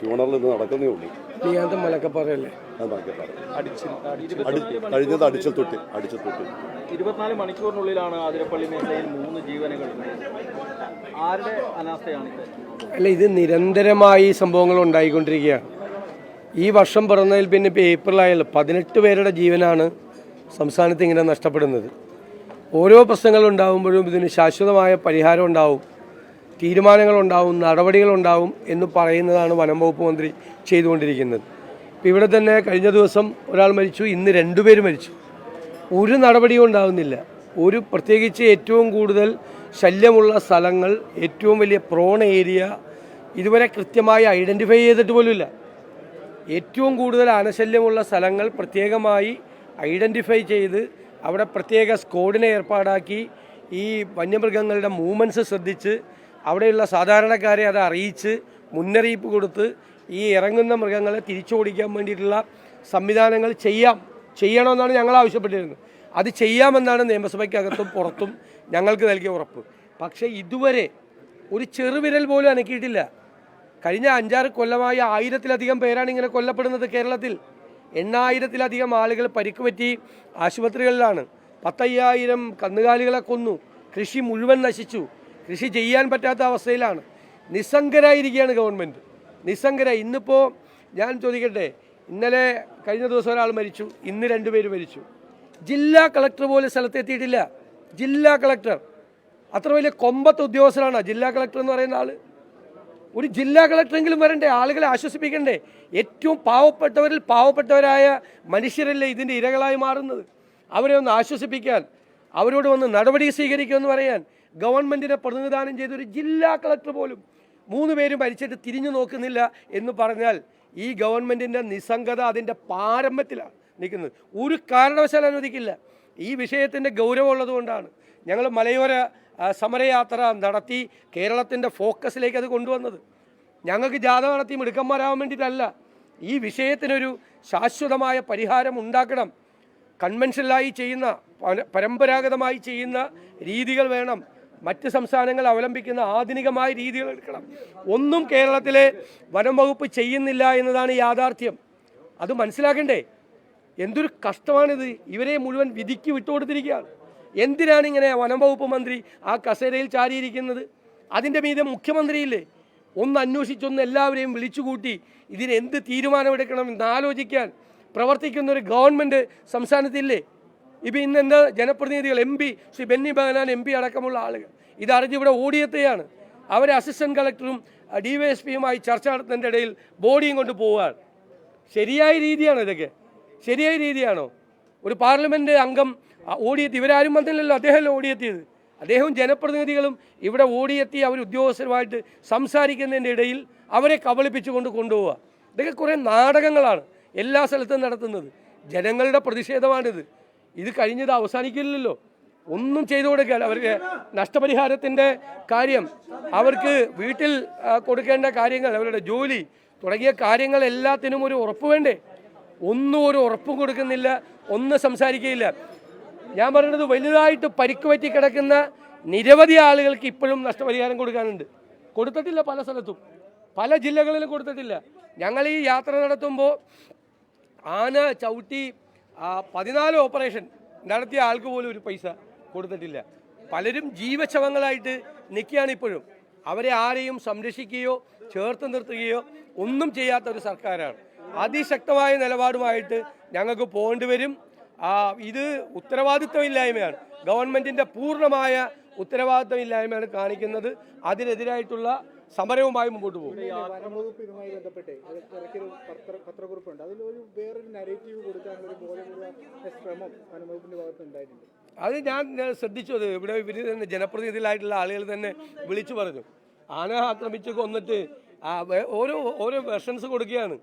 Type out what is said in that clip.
Funeral ഇന്ന് നടക്കുന്നേ ഉള്ളൂ. നീയാന്ത മലക്കപ്പാറയല്ലേ? അത് അടി കഴിഞ്ഞത് അടിച്ചൽ തൊട്ടി അടിച്ചൽ തൊട്ടി. ഇരുപത്തിനാല് മണിക്കൂറിനുള്ളിലാണ് ആതിരപ്പള്ളി മേഖലയിൽ മൂന്ന് ജീവനുകൾ. ആരുടെ അനാസ്ഥയാണിത് അല്ല ഇത് നിരന്തരമായി സംഭവങ്ങൾ ഉണ്ടായിക്കൊണ്ടിരിക്കുകയാണ് ഈ വർഷം പിറന്നതിൽ പിന്നെ ഇപ്പോൾ ഏപ്രിൽ ആയാലും പതിനെട്ട് പേരുടെ ജീവനാണ് സംസ്ഥാനത്ത് ഇങ്ങനെ നഷ്ടപ്പെടുന്നത്. ഓരോ പ്രശ്നങ്ങൾ ഉണ്ടാകുമ്പോഴും ഇതിന് ശാശ്വതമായ പരിഹാരം ഉണ്ടാവും. തീരുമാനങ്ങളുണ്ടാവും നടപടികളുണ്ടാവും എന്ന് പറയുന്നതാണ് വനം വകുപ്പ് മന്ത്രി ചെയ്തുകൊണ്ടിരിക്കുന്നത്. ഇപ്പം ഇവിടെ തന്നെ കഴിഞ്ഞ ദിവസം ഒരാൾ മരിച്ചു ഇന്ന് രണ്ടുപേര് മരിച്ചു. ഒരു നടപടിയും ഉണ്ടാകുന്നില്ല ഒരു പ്രത്യേകിച്ച് ഏറ്റവും കൂടുതൽ ശല്യമുള്ള സ്ഥലങ്ങൾ ഏറ്റവും വലിയ പ്രോൺ ഏരിയ ഇതുവരെ കൃത്യമായി ഐഡന്റിഫൈ ചെയ്തിട്ട് പോലുമില്ല. ഏറ്റവും കൂടുതൽ ആനശല്യമുള്ള സ്ഥലങ്ങൾ പ്രത്യേകമായി ഐഡന്റിഫൈ ചെയ്ത് അവിടെ പ്രത്യേക സ്ക്വാഡിനെ ഏർപ്പാടാക്കി ഈ വന്യമൃഗങ്ങളുടെ മൂവ്മെന്റ്സ് ശ്രദ്ധിച്ച് അവിടെയുള്ള സാധാരണക്കാരെ അത് അറിയിച്ച് മുന്നറിയിപ്പ് കൊടുത്ത് ഈ ഇറങ്ങുന്ന മൃഗങ്ങളെ തിരിച്ചോടിക്കാൻ വേണ്ടിയിട്ടുള്ള സംവിധാനങ്ങൾ ചെയ്യാം. ചെയ്യണമെന്നാണ് ഞങ്ങൾ ആവശ്യപ്പെട്ടിരുന്നത്. അത് ചെയ്യാമെന്നാണ് നിയമസഭയ്ക്കകത്തും പുറത്തും ഞങ്ങൾക്ക് നൽകിയ ഉറപ്പ്. പക്ഷേ ഇതുവരെ ഒരു ചെറുവിരൽ പോലും അനക്കിയിട്ടില്ല. കഴിഞ്ഞ അഞ്ചാറ് കൊല്ലമായി ആയിരത്തിലധികം പേരാണ് ഇങ്ങനെ കൊല്ലപ്പെടുന്നത് കേരളത്തിൽ. എണ്ണായിരത്തിലധികം ആളുകൾ പരിക്ക് പറ്റി ആശുപത്രികളിലാണ്. പത്തയ്യായിരം കന്നുകാലികളെ കൊന്നു. കൃഷി മുഴുവൻ നശിച്ചു. കൃഷി ചെയ്യാൻ പറ്റാത്ത അവസ്ഥയിലാണ്. നിസ്സംഗരായിരിക്കുകയാണ് ഗവൺമെന്റ് നിസ്സംഗര ഇന്നിപ്പോൾ ഞാൻ ചോദിക്കട്ടെ ഇന്നലെ കഴിഞ്ഞ ദിവസം ഒരാൾ മരിച്ചു ഇന്ന് രണ്ടുപേര് മരിച്ചു. ജില്ലാ കളക്ടർ പോലെ സ്ഥലത്തെത്തിയിട്ടില്ല. ജില്ലാ കളക്ടർ. അത്ര വലിയ കൊമ്പത്ത് ഉദ്യോഗസ്ഥരാണ് ജില്ലാ കളക്ടർ എന്ന് പറയുന്ന ആൾ ഒരു ജില്ലാ കളക്ടറെങ്കിലും വരണ്ടേ? ആളുകളെ ആശ്വസിപ്പിക്കണ്ടേ? ഏറ്റവും പാവപ്പെട്ടവരിൽ പാവപ്പെട്ടവരായ മനുഷ്യരല്ലേ ഇതിന്റെ ഇരകളായി മാറുന്നത്? അവരെ ഒന്ന് ആശ്വസിപ്പിക്കാൻ അവരോട് വന്ന് നടപടി സ്വീകരിക്കുമെന്ന് പറയാൻ ഗവൺമെന്റിനെ പ്രതിനിധാനം ചെയ്ത ഒരു ജില്ലാ കളക്ടർ പോലും മൂന്ന് പേരും മരിച്ചിട്ട് തിരിഞ്ഞു നോക്കുന്നില്ല എന്ന് പറഞ്ഞാൽ ഈ ഗവൺമെന്റിന്റെ നിസ്സംഗത അതിന്റെ പാരമ്പത്തിലാണ് നിൽക്കുന്നത്. ഒരു കാരണവശാലും അനുവദിക്കില്ല. ഈ വിഷയത്തിന്റെ ഗൗരവമുള്ളത് കൊണ്ടാണ്. ഞങ്ങൾ മലയോര സമരയാത്ര നടത്തി കേരളത്തിന്റെ ഫോക്കസിലേക്ക് അത് കൊണ്ടുവന്നത്. ഞങ്ങൾക്ക് ജാഥ നടത്തി മിടുക്കന്മാരാകാൻ വേണ്ടിയിട്ടല്ല. ഈ വിഷയത്തിനൊരു ശാശ്വതമായ പരിഹാരം ഉണ്ടാക്കണം. കൺവെൻഷനിലായി ചെയ്യുന്ന പരമ്പരാഗതമായി ചെയ്യുന്ന രീതികൾ വേണം. മറ്റ് സംസ്ഥാനങ്ങൾ അവലംബിക്കുന്ന ആധുനികമായ രീതികൾ എടുക്കണം. ഒന്നും കേരളത്തിലെ വനം വകുപ്പ് ചെയ്യുന്നില്ല എന്നതാണ് യാഥാർത്ഥ്യം. അത് മനസ്സിലാക്കണ്ടേ? എന്തൊരു കഷ്ടമാണിത്. ഇവരെ മുഴുവൻ വിധിക്ക് വിട്ടുകൊടുത്തിരിക്കുകയാണ്. എന്തിനാണ് ഇങ്ങനെ വനം വകുപ്പ് മന്ത്രി ആ കസേരയിൽ ചാരിയിരിക്കുന്നത്? അതിന്റെ മീതെ മുഖ്യമന്ത്രിയില്ലേ? ഒന്ന് അന്വേഷിച്ചൊന്ന് എല്ലാവരെയും വിളിച്ചുകൂട്ടി ഇതിനെന്ത് തീരുമാനമെടുക്കണം എന്ന് ആലോചിക്കാൻ പ്രവർത്തിക്കുന്ന ഒരു ഗവൺമെന്റ് സംസ്ഥാനത്തില്ലേ? ഇപ്പം ഇന്ന് എന്താ ജനപ്രതിനിധികൾ? M P Shri Benny Behanan M P അടക്കമുള്ള ആളുകൾ. ഇതറിഞ്ഞ് ഇവിടെ ഓടിയെത്തുകയാണ്. അവരെ അസിസ്റ്റന്റ് കളക്ടറും ഡി വൈ എസ് പിയുമായി ചർച്ച നടത്തുന്നതിന്റെ ഇടയിൽ ബോഡിയും കൊണ്ട് പോവുകയാണ്. ശരിയായ രീതിയാണോ ഇതൊക്കെ? ശരിയായ രീതിയാണോ? ഒരു പാർലമെന്റ് അംഗം ഓടിയെത്തി. ഇവരാരും വന്നില്ലല്ലോ. അദ്ദേഹമല്ലോ ഓടിയെത്തിയത്. അദ്ദേഹവും ജനപ്രതിനിധികളും ഇവിടെ ഓടിയെത്തി അവർ ഉദ്യോഗസ്ഥരുമായിട്ട് സംസാരിക്കുന്നതിന്റെ ഇടയിൽ അവരെ കബളിപ്പിച്ചുകൊണ്ട് കൊണ്ടുപോവുക. ഇതൊക്കെ കുറേ നാടകങ്ങളാണ് എല്ലാ സ്ഥലത്തും നടത്തുന്നത്. ജനങ്ങളുടെ പ്രതിഷേധമാണിത്. ഇത് കഴിഞ്ഞത് അവസാനിക്കില്ലല്ലോ. ഒന്നും ചെയ്തു കൊടുക്കാൻ അവർക്ക് നഷ്ടപരിഹാരത്തിന്റെ കാര്യം അവർക്ക് വീട്ടിൽ കൊടുക്കേണ്ട കാര്യങ്ങൾ അവരുടെ ജോലി തുടങ്ങിയ കാര്യങ്ങൾ എല്ലാത്തിനും ഒരു ഉറപ്പ് വേണ്ടേ? ഒന്നും ഒരു ഉറപ്പും കൊടുക്കുന്നില്ല. ഒന്ന് സംസാരിക്കുകയില്ല. ഞാൻ പറയുന്നത് വലുതായിട്ട് പരിക്ക് പറ്റി കിടക്കുന്ന നിരവധി ആളുകൾക്ക് ഇപ്പോഴും നഷ്ടപരിഹാരം കൊടുക്കാനുണ്ട്. കൊടുത്തിട്ടില്ല പല സ്ഥലത്തും. പല ജില്ലകളിലും കൊടുത്തിട്ടില്ല. ഞങ്ങൾ ഈ യാത്ര നടത്തുമ്പോൾ ആന ചവിട്ടി ആ, പതിനാല് ഓപ്പറേഷൻ നടത്തിയ ആൾക്ക് പോലും ഒരു പൈസ കൊടുത്തിട്ടില്ല. പലരും ജീവശവങ്ങളായിട്ട് നിൽക്കുകയാണ് ഇപ്പോഴും. അവരെ ആരെയും സംരക്ഷിക്കുകയോ ചേർത്ത് നിർത്തുകയോ ഒന്നും ചെയ്യാത്ത ഒരു സർക്കാരാണ്. അതിശക്തമായ നിലപാടുമായിട്ട് ഞങ്ങൾക്ക് പോകേണ്ടി വരും. ഇത് ഉത്തരവാദിത്വമില്ലായ്മയാണ്. ഗവൺമെന്റിന്റെ പൂർണമായ ഉത്തരവാദിത്വമില്ലായ്മയാണ് കാണിക്കുന്നത്. അതിനെതിരായിട്ടുള്ള സമരവുമായി മുമ്പോട്ട് പോകും. വനംവകുപ്പ് ഇതുമായി ബന്ധപ്പെട്ട് അത് ഇറക്കിയൊരു പത്ര പത്രക്കുറിപ്പുണ്ട്. അതിലൊരു വേറൊരു നരേറ്റീവ് കൊടുക്കാനുള്ള ഒരു ബോധപൂർവ ശ്രമം വനംവകുപ്പിന്റെ ഭാഗത്ത് ഉണ്ടായിട്ടുണ്ട്. അത് ഞാൻ ശ്രദ്ധിച്ചു. അത് ഇവിടെ ഇവർ തന്നെ ജനപ്രതിനിധികളായിട്ടുള്ള ആളുകൾ തന്നെ വിളിച്ചു പറഞ്ഞു. ആന ആക്രമിച്ച് കൊന്നിട്ട് ഓരോ ഓരോ വെർഷൻസ് കൊടുക്കുകയാണ്.